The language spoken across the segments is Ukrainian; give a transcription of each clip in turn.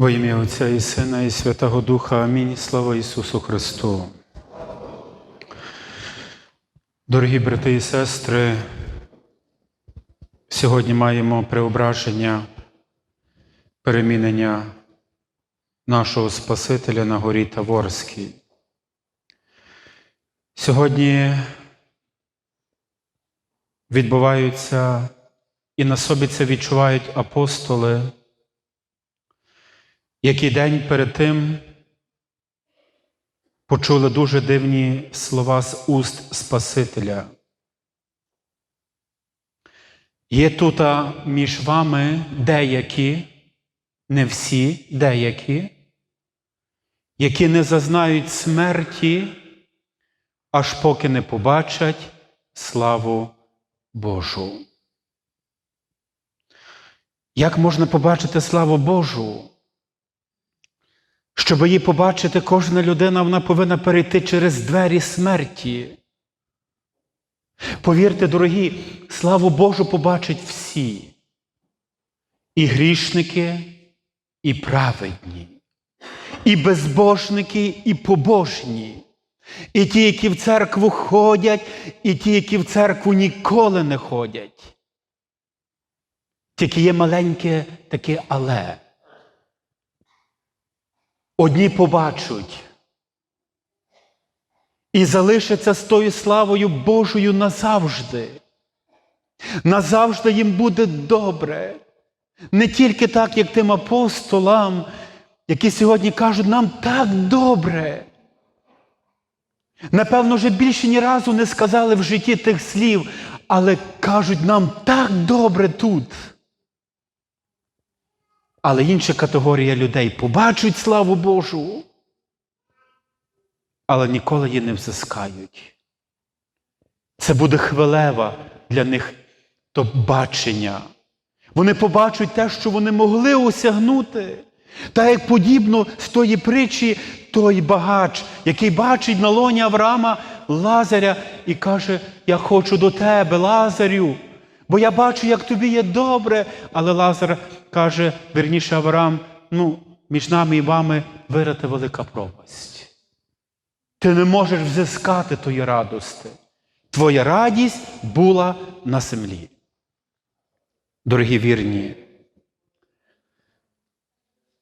Во ім'я Отця і Сина, і Святого Духа. Амінь. Слава Ісусу Христу. Дорогі брати і сестри, сьогодні маємо преображення, перемінення нашого Спасителя на горі Таворській. Сьогодні відбуваються і на собі це відчувають апостоли які день перед тим почули дуже дивні слова з уст Спасителя. Є тут між вами деякі, не всі, деякі, які не зазнають смерті, аж поки не побачать славу Божу. Як можна побачити славу Божу? Щоб її побачити, кожна людина вона повинна перейти через двері смерті. Повірте, дорогі, славу Божу побачать всі. І грішники, і праведні, і безбожники, і побожні, і ті, які в церкву ходять, і ті, які в церкву ніколи не ходять. Тільки є маленьке таке але. Одні побачать і залишаться з тою славою Божою назавжди. Назавжди їм буде добре. Не тільки так, як тим апостолам, які сьогодні кажуть, нам так добре. Напевно, вже більше ні разу не сказали в житті тих слів, але кажуть, нам так добре тут. Але інша категорія людей побачать славу Божу, але ніколи її не взискають. Це буде хвилева для них то бачення. Вони побачать те, що вони могли осягнути. Та як подібно з тої притчі, той багач, який бачить на лоні Авраама Лазаря і каже: Я хочу до тебе, Лазарю, бо я бачу, як тобі є добре. Але Лазар каже, верніше Авраам, ну, між нами і вами вирата велика пропасть. Ти не можеш взискати тої радости. Твоя радість була на землі. Дорогі вірні,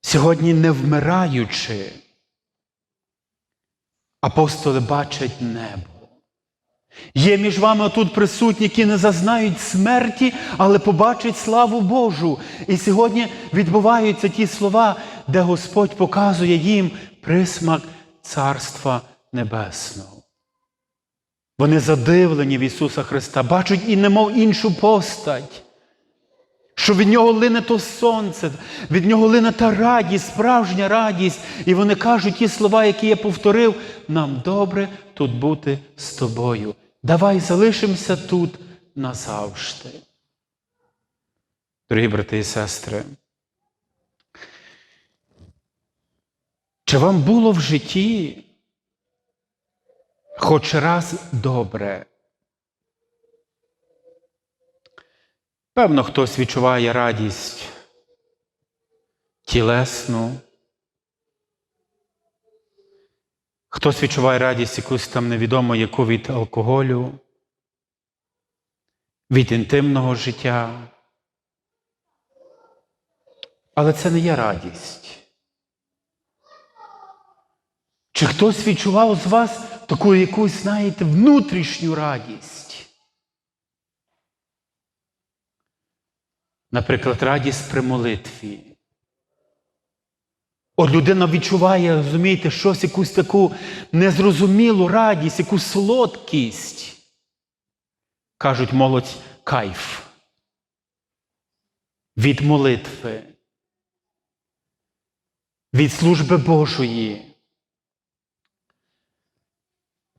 сьогодні не вмираючи, апостоли бачать небо. Є між вами тут присутні, які не зазнають смерті, але побачать славу Божу. І сьогодні відбуваються ті слова, де Господь показує їм присмак Царства Небесного. Вони задивлені в Ісуса Христа, бачать і немов іншу постать, що від Нього лине то сонце, від Нього лине та радість, справжня радість. І вони кажуть ті слова, які я повторив, нам добре тут бути з тобою. Давай залишимося тут назавжди. Дорогі брати і сестри, чи вам було в житті хоч раз добре? Певно, хтось відчуває радість тілесну, хтось відчуває радість якусь там невідомо яку від алкоголю, від інтимного життя. Але це не є радість. Чи хтось відчував з вас таку якусь, знаєте, внутрішню радість? Наприклад, радість при молитві. От людина відчуває, розумієте, щось, якусь таку незрозумілу радість, якусь солодкість. Кажуть, молодь кайф. Від молитви, від служби Божої,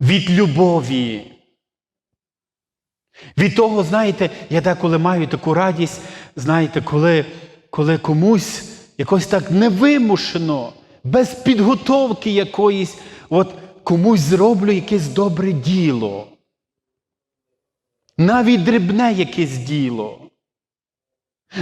від любові. Від того, знаєте, я деколи маю таку радість, знаєте, коли, коли комусь якось так невимушено, без підготовки якоїсь, от комусь зроблю якесь добре діло. Навіть дрібне якесь діло.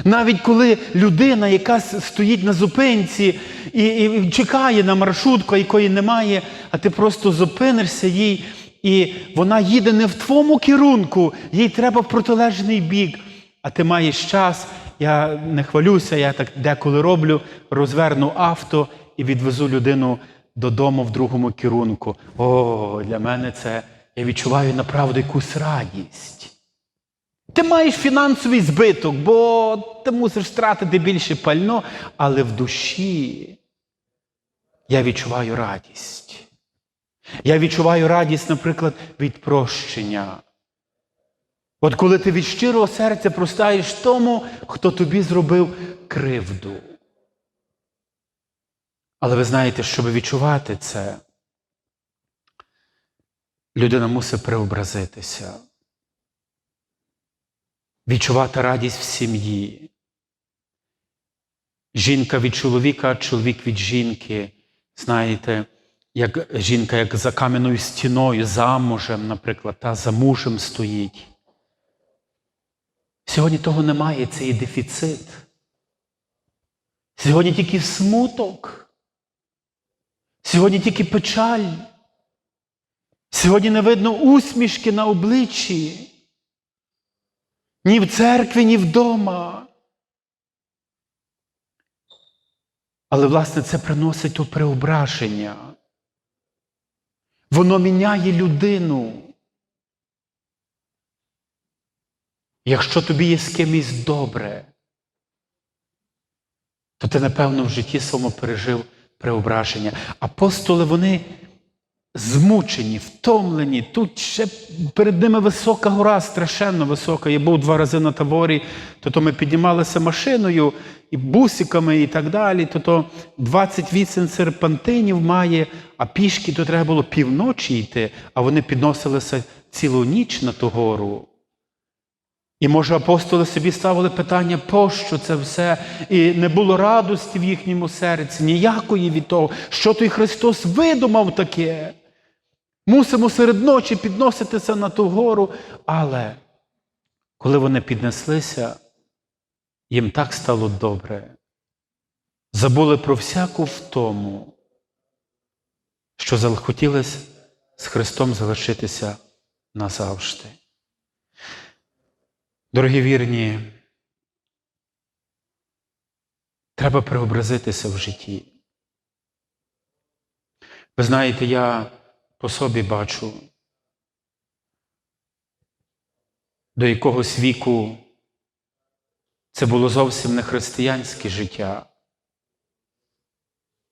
Навіть коли людина, яка стоїть на зупинці і, і чекає на маршрутку, якої немає, а ти просто зупинишся їй, і вона їде не в твоєму керунку, їй треба в протилежний бік. А ти маєш час, я не хвалюся, я так деколи роблю, розверну авто і відвезу людину додому в другому керунку. О, для мене це я відчуваю направду якусь радість. Ти маєш фінансовий збиток, бо ти мусиш втратити більше пально, але в душі я відчуваю радість. Я відчуваю радість, наприклад, від прощення. От коли ти від щирого серця простаєш тому, хто тобі зробив кривду. Але ви знаєте, щоб відчувати це, людина мусить преобразитися відчувати радість в сім'ї. Жінка від чоловіка, чоловік від жінки. Знаєте, як жінка, як за кам'яною стіною, замужем, наприклад, та за мужем стоїть. Сьогодні того немає, це є дефіцит. Сьогодні тільки смуток. Сьогодні тільки печаль. Сьогодні не видно усмішки на обличчі. Ні в церкві, ні вдома. Але, власне, це приносить у преображення. Воно міняє людину. Якщо тобі є з кимось добре, то ти, напевно, в житті своєму пережив преображення. Апостоли, вони змучені, втомлені. Тут ще перед ними висока гора, страшенно висока. Я був два рази на таборі, то, то ми піднімалися машиною і бусиками, і так далі. То, то 28 серпантинів має, а пішки то треба було півночі йти, а вони підносилися цілу ніч на ту гору. І може апостоли собі ставили питання, пощо це все, і не було радості в їхньому серці, ніякої від того, що той Христос видумав таке. Мусимо серед ночі підноситися на ту гору. Але коли вони піднеслися, їм так стало добре. Забули про всяку втому, що захотілося з Христом залишитися назавжди. Дорогі вірні, треба преобразитися в житті. Ви знаєте, я по собі бачу, до якогось віку це було зовсім не християнське життя.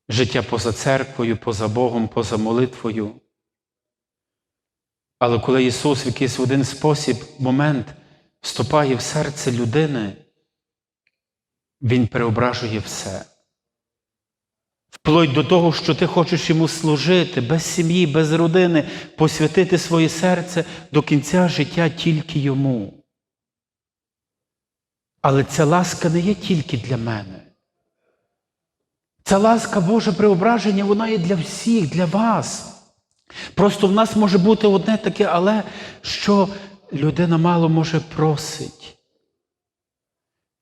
Життя поза церквою, поза Богом, поза молитвою. Але коли Ісус в якийсь один спосіб, момент вступає в серце людини, Він преображує все. Вплоть до того, що ти хочеш йому служити без сім'ї, без родини, посвятити своє серце до кінця життя тільки йому. Але ця ласка не є тільки для мене. Ця ласка Боже преображення, вона є для всіх, для вас. Просто в нас може бути одне таке, але що людина мало може просить.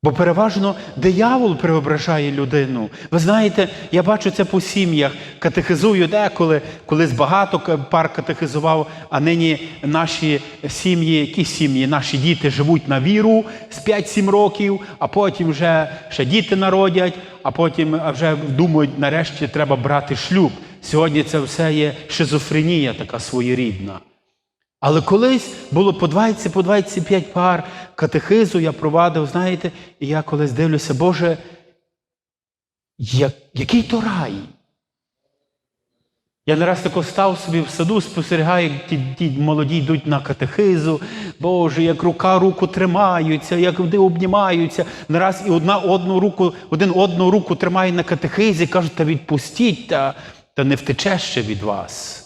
Бо переважно диявол преображає людину. Ви знаєте, я бачу це по сім'ях, катехизую деколи, колись багато пар катехизував, а нині наші сім'ї, які сім'ї, наші діти живуть на віру з 5-7 років, а потім вже ще діти народять, а потім вже думають, нарешті треба брати шлюб. Сьогодні це все є шизофренія така своєрідна. Але колись було по 20, по 25 пар катехизу я провадив, знаєте, і я колись дивлюся, Боже, я, який то рай? Я не раз тако став собі в саду, спостерігаю, як ті, ті молоді йдуть на катехизу, Боже, як рука руку тримаються, як вони обнімаються. Не раз і одна одну руку, один одну руку тримає на катехизі, кажуть, та відпустіть, та, та не втече ще від вас.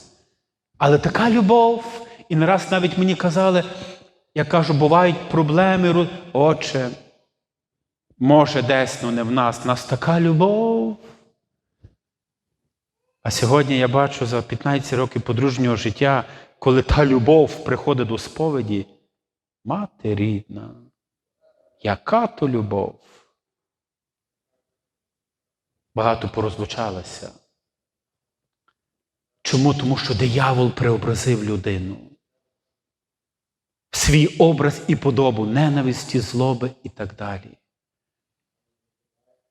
Але така любов. І не раз навіть мені казали, я кажу, бувають проблеми, отче, може, десь, ну не в нас, в нас така любов. А сьогодні я бачу за 15 років подружнього життя, коли та любов приходить до сповіді, мати рідна, яка то любов? багато порозлучалися. Чому? Тому що диявол преобразив людину свій образ і подобу ненависті, злоби і так далі.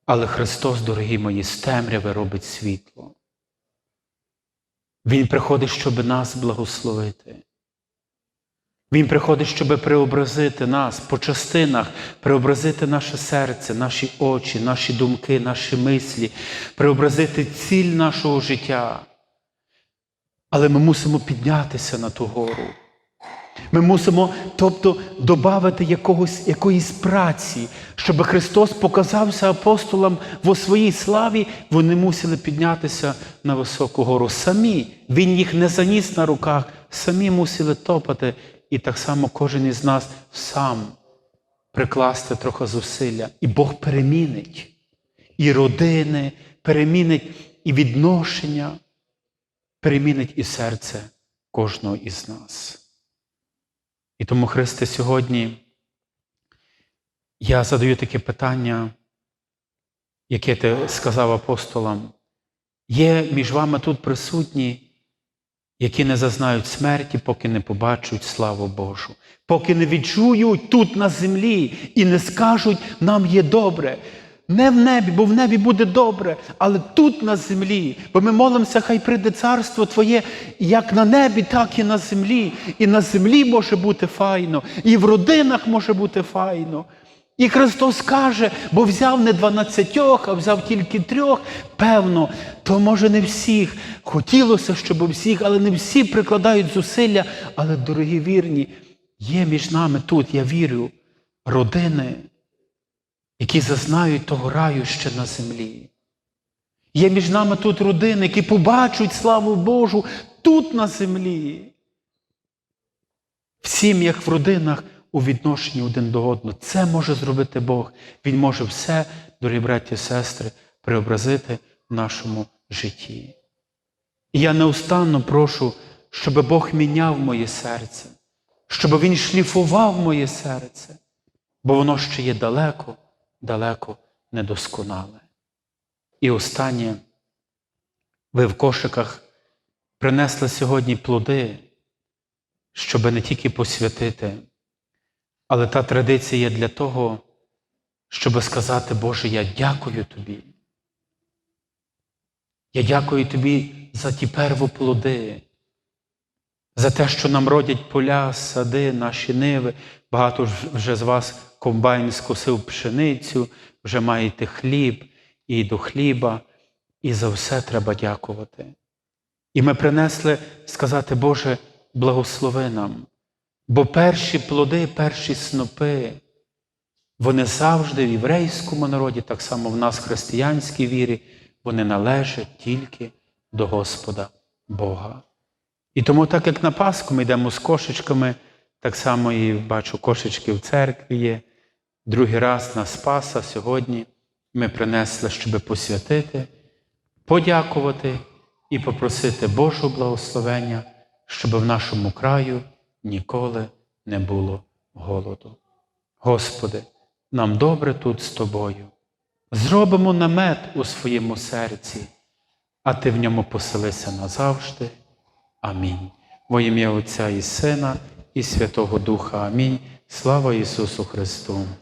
Але Христос, дорогі мої, з темряви робить світло. Він приходить, щоб нас благословити. Він приходить, щоб преобразити нас по частинах, преобразити наше серце, наші очі, наші думки, наші мислі, преобразити ціль нашого життя. Але ми мусимо піднятися на ту гору. Ми мусимо, тобто, додати якогось, якоїсь праці, щоб Христос показався апостолам во своїй славі, вони мусили піднятися на високу гору. Самі, Він їх не заніс на руках, самі мусили топати. І так само кожен із нас сам прикласти трохи зусилля. І Бог перемінить і родини, перемінить і відношення, перемінить і серце кожного із нас. І тому, Христе, сьогодні я задаю таке питання, яке ти сказав апостолам. Є між вами тут присутні, які не зазнають смерті, поки не побачать славу Божу, поки не відчують тут на землі і не скажуть, нам є добре. Не в небі, бо в небі буде добре, але тут на землі. Бо ми молимося, хай прийде царство Твоє як на небі, так і на землі. І на землі може бути файно, і в родинах може бути файно. І Христос каже, бо взяв не дванадцятьох, а взяв тільки трьох. Певно, то може не всіх. Хотілося, щоб всіх, але не всі прикладають зусилля. Але, дорогі вірні, є між нами тут, я вірю, родини, які зазнають того раю ще на землі. Є між нами тут родини, які побачать славу Божу тут на землі. В сім'ях, в родинах у відношенні один до одного. Це може зробити Бог. Він може все, дорогі браті і сестри, преобразити в нашому житті. І я неустанно прошу, щоб Бог міняв моє серце, щоб Він шліфував моє серце, бо воно ще є далеко, далеко недосконале. І останнє, ви в кошиках принесли сьогодні плоди, щоб не тільки посвятити. Але та традиція для того, щоб сказати, Боже, я дякую Тобі. Я дякую Тобі за ті первоплоди, за те, що нам родять поля, сади, наші ниви. Багато вже з вас комбайн скосив пшеницю, вже маєте хліб і до хліба, і за все треба дякувати. І ми принесли сказати, Боже, благослови нам. Бо перші плоди, перші снопи, вони завжди в єврейському народі, так само в нас, в християнській вірі, вони належать тільки до Господа Бога. І тому, так як на Пасху ми йдемо з кошечками, так само і бачу, кошечки в церкві є. Другий раз на Спаса сьогодні ми принесли, щоб посвятити, подякувати і попросити Божого благословення, щоб в нашому краю ніколи не було голоду. Господи, нам добре тут з Тобою. Зробимо намет у своєму серці, а Ти в ньому поселися назавжди. Амінь. Во ім'я Отця і Сина, і Святого Духа. Амінь. Слава Ісусу Христу!